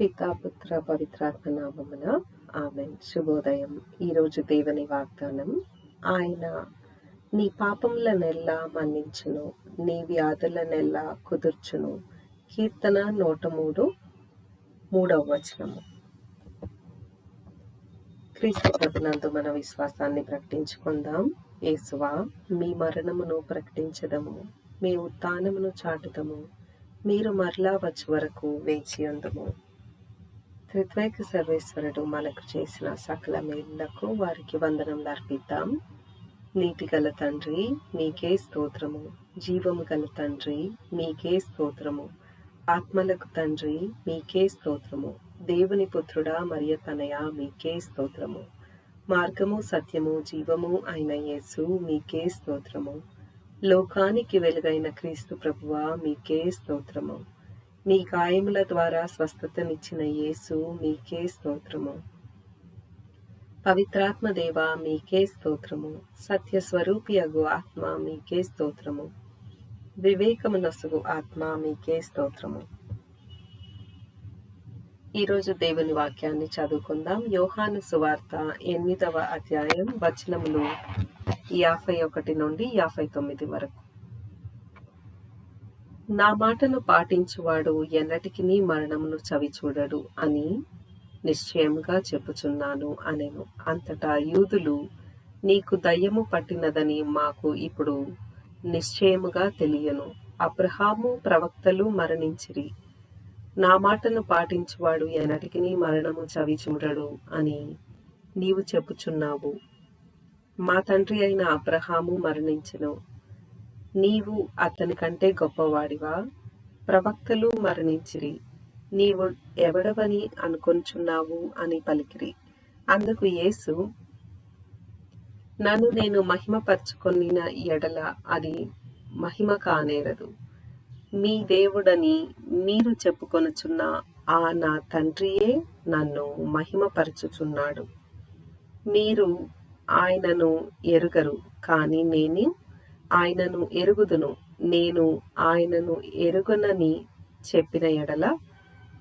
పితాపుత్ర పవిత్రాత్మ నామమున ఆమె శుభోదయం. ఈరోజు దేవుని వాగ్దానం ఆయన నీ పాపములనెల్లా మన్నించును నీ వ్యాధులనెల్లా కుదుర్చును. కీర్తన నూట మూడు మూడవ వచనము. క్రీస్తు ప్రభునందు మన విశ్వాసాన్ని ప్రకటించుకుందాం. యేసువా మీ మరణమును ప్రకటించదము మీ ఉత్థానమును చాటుదము. మీరు మరలా వచ్చే వరకు వేచి ఉందము త్రిత్వైక సర్వేశ్వరుడు మనకు చేసిన సకల మేలులకు వారికి వందనములు అర్పిద్దాం. నీతి గల తండ్రి మీకే స్తోత్రము. జీవము గల తండ్రి మీకే స్తోత్రము. ఆత్మలకు తండ్రి మీకే స్తోత్రము. దేవుని పుత్రుడా మరియ తనయ మీకే స్తోత్రము. మార్గము సత్యము జీవము అయిన యేసు మీకే స్తోత్రము. లోకానికి వెలుగైన క్రీస్తు ప్రభువా మీకే స్తోత్రము. మీ గాయముల ద్వారా స్వస్థతనిచ్చిన యేసు మీకే స్తోత్రము. పవిత్రాత్మ దేవ మీకే స్తోత్రము. సత్య స్వరూపియగు ఆత్మ మీకే స్తోత్రము. వివేకమునసుగు ఆత్మ మీకే స్తోత్రము. ఈరోజు దేవుని వాక్యాన్ని చదువుకుందాం. యోహాను సువార్త ఎనిమిదవ అధ్యాయం వచనములు యాభై ఒకటి నుండి యాభై తొమ్మిది వరకు. నా మాటను పాటించువాడు ఎన్నటికి మరణమును చవి చూడడు అని నిశ్చయముగా చెప్పుచున్నాను అనెను. అంతటా యూదులు నీకు దయ్యము పట్టినదని మాకు ఇప్పుడు నిశ్చయముగా తెలియను. అబ్రహాము ప్రవక్తలు మరణించిరి. నా మాటను పాటించువాడు ఎన్నటికి మరణము చవి చూడడు అని నీవు చెప్పుచున్నావు. మా తండ్రి అయిన అబ్రహాము మరణించను. నీవు అతని కంటే గొప్పవాడివా? ప్రవక్తలు మరణించిరి. నీవు ఎవడవని అనుకొంచున్నావు అని పలికిరి. అందుకు యేసు నన్ను నేను మహిమపరచుకొనిన ఎడల అది మహిమ కానేరదు. మీ దేవుడని మీరు చెప్పుకొనుచున్న ఆ నా తండ్రియే నన్ను మహిమపరచుచున్నాడు. మీరు ఆయనను ఎరుగరు కానీ నేను ఆయనను ఎరుగుదును. నేను ఆయనను ఎరుగనని చెప్పిన ఎడల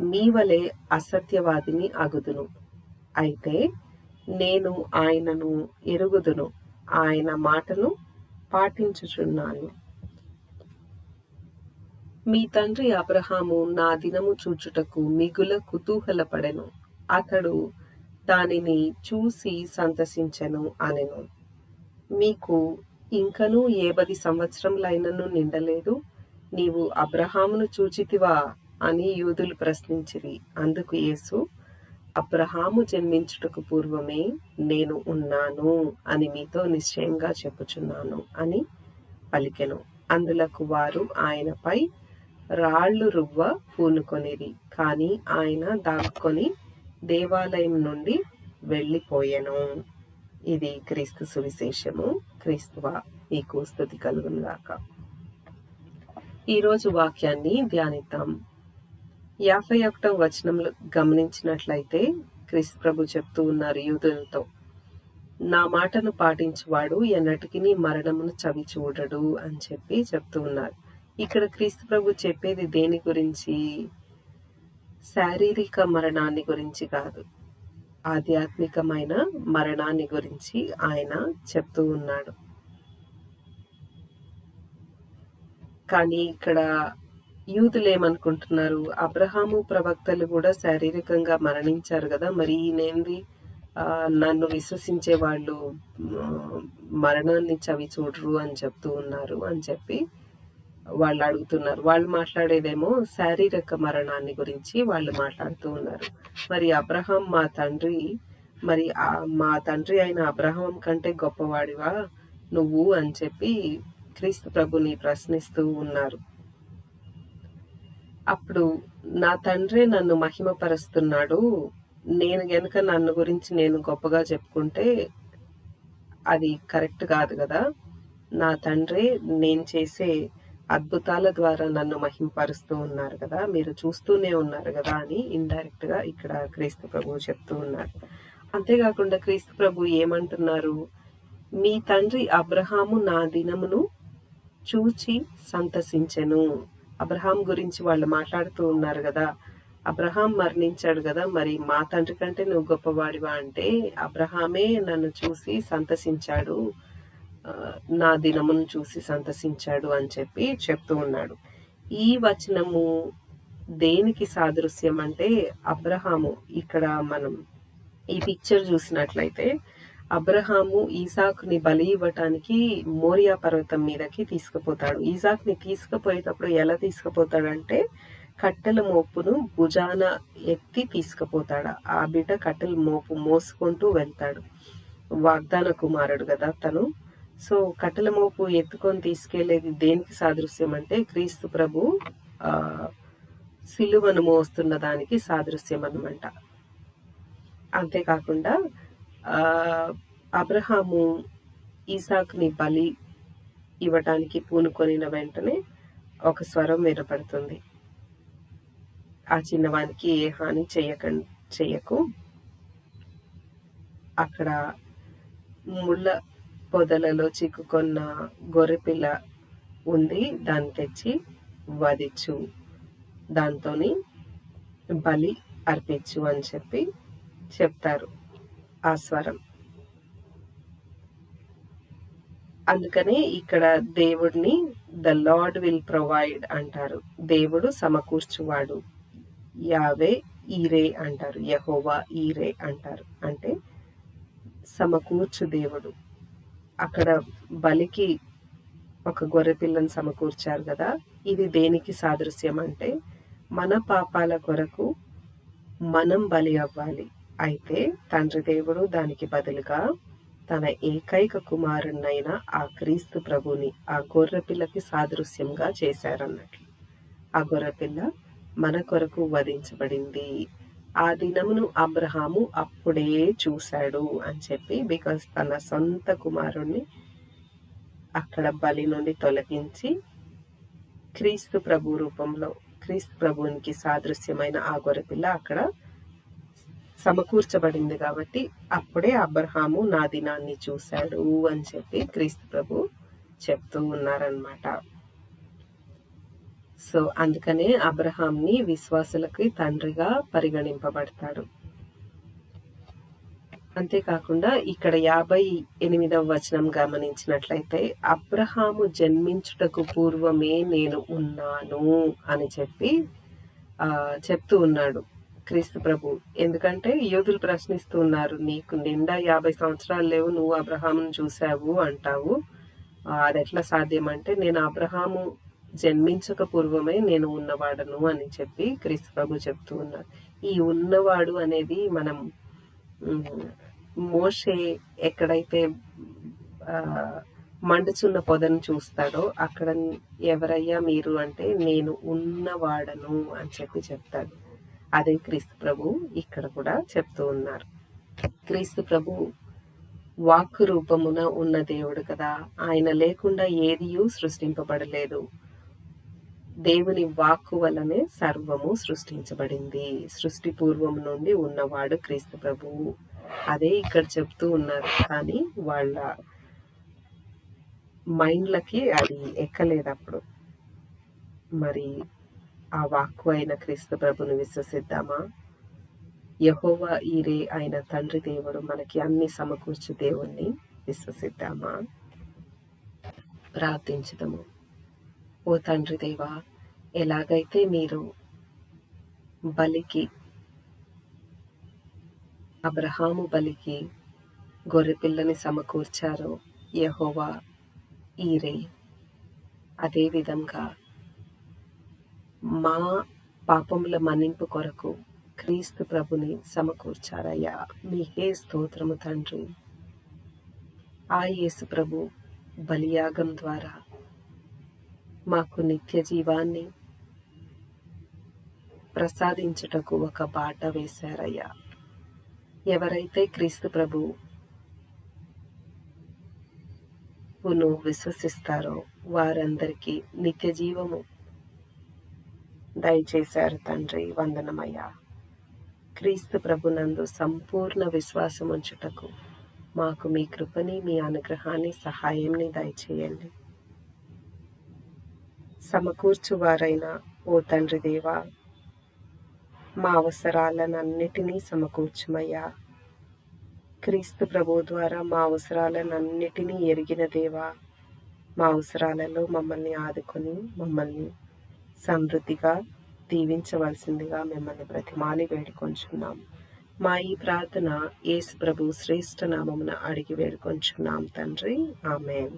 మీ వలె అసత్యవాదిని అగుదును. అయితే నేను ఆయనను ఎరుగుదును. ఆయన మాటను పాటించుచున్నాను. మీ తండ్రి అబ్రహాము నా దినము చూచుటకు మిగుల కుతూహలపడెను. అతడు దానిని చూసి సంతసించెను అనెను. మీకు ఇంకనూ ఏ పది సంవత్సరములైనను నిండలేదు? నీవు అబ్రహామును చూచితివా అని యూదులు ప్రశ్నించిరి. అందుకు యేసు అబ్రహాము జన్మించుటకు పూర్వమే నేను ఉన్నాను అని మీతో నిశ్చయంగా చెప్పుచున్నాను అని పలికెను. అందులకు వారు ఆయనపై రాళ్ళు రువ్వ పూనుకొనిరి కానీ ఆయన దాక్కొని దేవాలయం నుండి వెళ్ళిపోయెను. ఇది క్రీస్తు సువిశేషము. క్రీస్తువ నీకు స్థుతి కలుగునుగాక. ఈరోజు వాక్యాన్ని ధ్యానిద్దాం. యాభై ఒకటో వచనంలో గమనించినట్లయితే క్రీస్తు ప్రభు చెప్తూ ఉన్నారు యూదులతో నా మాటను పాటించువాడు ఎన్నటికి మరణమును చవి చూడడు అని చెప్పి చెప్తూ ఉన్నారు. ఇక్కడ క్రీస్తు ప్రభు చెప్పేది దేని గురించి? శారీరక మరణాన్ని గురించి కాదు. ఆధ్యాత్మికమైన మరణాన్ని గురించి ఆయన చెప్తూ ఉన్నాడు. కానీ ఇక్కడ యూదులు ఏమనుకుంటున్నారు? అబ్రహాము ప్రవక్తలు కూడా శారీరకంగా మరణించారు కదా. మరి ఈయనేంది? నన్ను విశ్వసించే వాళ్ళు మరణాన్ని చవి చూడరు అని చెప్తూ ఉన్నారు అని చెప్పి వాళ్ళు అడుగుతున్నారు. వాళ్ళు మాట్లాడేదేమో శారీరక మరణాన్ని గురించి వాళ్ళు మాట్లాడుతూ ఉన్నారు. మరి అబ్రహాం మా తండ్రి మరి మా తండ్రి అయిన అబ్రహాం కంటే గొప్పవాడివా నువ్వు అని చెప్పి క్రీస్తు ప్రభుని ప్రశ్నిస్తూ ఉన్నారు. అప్పుడు నా తండ్రి నన్ను మహిమపరుస్తున్నాడు. నేను గనుక నన్ను గురించి నేను గొప్పగా చెప్పుకుంటే అది కరెక్ట్ కాదు కదా. నా తండ్రి నేను చేసే అద్భుతాల ద్వారా నన్ను మహింపరుస్తూ ఉన్నారు కదా. మీరు చూస్తూనే ఉన్నారు కదా అని ఇండైరెక్ట్గా ఇక్కడ క్రీస్తు ప్రభు చెప్తూ ఉన్నారు. అంతేకాకుండా క్రీస్తు ప్రభు ఏమంటున్నారు? మీ తండ్రి అబ్రహాము నా దినమును చూచి సంతసించెను. అబ్రహాం గురించి వాళ్ళు మాట్లాడుతూ ఉన్నారు కదా. అబ్రహాం మరణించాడు కదా. మరి మా తండ్రి కంటే నువ్వు గొప్పవాడివా అంటే అబ్రహామే నన్ను చూసి సంతసించాడు. నా దినమును చూసి సంతసించాడు అని చెప్పి చెప్తూ ఉన్నాడు. ఈ వచనము దేనికి సాదృశ్యం అంటే అబ్రహాము ఇక్కడ మనం ఈ పిక్చర్ చూసినట్లయితే అబ్రహాము ఈసాక్ని బలి ఇవ్వటానికి మోరియా పర్వతం మీదకి తీసుకుపోతాడు. ఈసాక్ని తీసుకుపోయేటప్పుడు ఎలా తీసుకుపోతాడంటే కట్టెల మోపును భుజాన ఎత్తి తీసుకుపోతాడు. ఆ బిడ్డ కట్టెల మోపు మోసుకుంటూ వెళ్తాడు. వాగ్దాన కుమారుడు కదా తను సో కట్టెల మోపు ఎత్తుకొని తీసుకెళ్ళేది దేనికి సాదృశ్యం అంటే క్రీస్తు ప్రభు ఆ సిలువను మోస్తున్న దానికి సాదృశ్యం అనమాట అంతేకాకుండా అబ్రహాము ఈసాక్ని బలి ఇవ్వటానికి పూనుకొనిన వెంటనే ఒక స్వరం వినపడుతుంది. ఆ చిన్నవానికి ఏ హాని చేయక చెయ్యకు అక్కడ ముళ్ళ పొదలలో చిక్కుకున్న గొర్రెపిల్ల ఉంది దాన్ని తెచ్చి వధించు. దాంతో బలి అర్పించు అని చెప్పి చెప్తారు. ఆ స్వరం. అందుకనే ఇక్కడ దేవుడిని ద లార్డ్ విల్ ప్రొవైడ్ అంటారు. దేవుడు సమకూర్చువాడు. యావే ఈరే అంటారు. యహోవా ఈరే అంటారు. అంటే సమకూర్చు దేవుడు. అక్కడ బలికి ఒక గొర్రె పిల్లని సమకూర్చారు కదా. ఇది దేనికి సాదృశ్యం అంటే మన పాపాల కొరకు మనం బలి అవ్వాలి. అయితే తండ్రి దేవుడు దానికి బదులుగా తన ఏకైక కుమారుణ్ణైన ఆ క్రీస్తు ప్రభుని ఆ గొర్రెపిల్లకి సాదృశ్యంగా చేశారన్నట్లు. ఆ గొర్రెపిల్ల మన కొరకు వధించబడింది. ఆ దినమును అబ్రహాము అప్పుడే చూశాడు అని చెప్పి బికాస్ తన సొంత కుమారుణ్ణి అక్కడ బలి నుండి తొలగించి క్రీస్తు ప్రభు రూపంలో క్రీస్తు ప్రభునికి సాదృశ్యమైన ఆ గొర్రెపిల్ల అక్కడ సమకూర్చబడింది కాబట్టి అప్పుడే అబ్రహాము నా దినాన్ని చూశాడు అని చెప్పి క్రీస్తు ప్రభు చెప్తూ ఉన్నారనమాట సో అందుకనే అబ్రహాంని విశ్వాసులకి తండ్రిగా పరిగణింపబడతాడు. అంతేకాకుండా ఇక్కడ యాభై ఎనిమిదవ వచనం గమనించినట్లయితే అబ్రహాము జన్మించుటకు పూర్వమే నేను ఉన్నాను అని చెప్పి ఆ చెప్తూ ఉన్నాడు క్రీస్తు ప్రభు. ఎందుకంటే యోధులు ప్రశ్నిస్తూ ఉన్నారు నీకు నిండా యాభై సంవత్సరాలు లేవు నువ్వు అబ్రహామును చూసావు అంటావు. అది ఎట్లా సాధ్యం అంటే నేను అబ్రహాము జన్మించక పూర్వమే నేను ఉన్నవాడను అని చెప్పి క్రీస్తు ప్రభు చెప్తూ ఉన్నారు. ఈ ఉన్నవాడు అనేది మనం మోషే ఎక్కడైతే మండుచున్న పొదను చూస్తాడో అక్కడ ఎవరయ్యా మీరు అంటే నేను ఉన్నవాడను అని చెప్పి చెప్తాడు. అదే క్రీస్తు ప్రభు ఇక్కడ కూడా చెప్తూ ఉన్నారు. క్రీస్తు ప్రభు వాక్కు రూపమున ఉన్న దేవుడు కదా. ఆయన లేకుండా ఏదియూ సృష్టింపబడలేదు. దేవుని వాక్కు వలనే సర్వము సృష్టించబడింది. సృష్టి పూర్వం నుండి ఉన్నవాడు క్రీస్తు ప్రభువు అదే ఇక్కడ చెప్తూ ఉన్నారు. కానీ వాళ్ళ మైండ్లకి అది ఎక్కలేదు అప్పుడు. మరి ఆ వాక్కు అయిన క్రీస్తు ప్రభుని విశ్వసిద్దామా? యహోవా ఈరే అయిన తండ్రి దేవుడు మనకి అన్ని సమకూర్చు దేవుణ్ణి విశ్వసిద్దామా? ప్రార్థించదము. ఓ తండ్రి దేవా ఎలాగైతే మీరు బలికి అబ్రహాము బలికి గొర్రెపిల్లని సమకూర్చారో యహోవా ఈరే అదేవిధంగా మా పాపముల మన్నింపు కొరకు క్రీస్తు ప్రభుని సమకూర్చారయ్యా. మీకే స్తోత్రము తండ్రి. ఆ యేసు ప్రభు బలియాగం ద్వారా మాకు నిత్య జీవాన్ని ప్రసాదించుటకు ఒక బాట వేశారయ్యా. ఎవరైతే క్రీస్తు ప్రభువును విశ్వసిస్తారో వారందరికీ నిత్య జీవము దయచేశారు తండ్రి వందనమయ్యా. క్రీస్తు ప్రభునందు సంపూర్ణ విశ్వాసం ఉంచుటకు మాకు మీ కృపని మీ అనుగ్రహాన్ని సహాయంని దయచేయండి. సమకూర్చువారైన ఓ తండ్రి దేవా మా అవసరాలనన్నిటినీ సమకూర్చమయ్యా. క్రీస్తు ప్రభు ద్వారా మా అవసరాలనన్నిటినీ ఎరిగిన దేవా మా అవసరాలలో మమ్మల్ని ఆదుకొని మమ్మల్ని సమృద్ధిగా దీవించవలసిందిగా మిమ్మల్ని ప్రతిమాలి వేడుకొంచున్నాం. మా ఈ ప్రార్థన యేసు ప్రభు శ్రేష్ఠ నామమున అడిగి వేడుకొంచున్నాం తండ్రి. ఆమె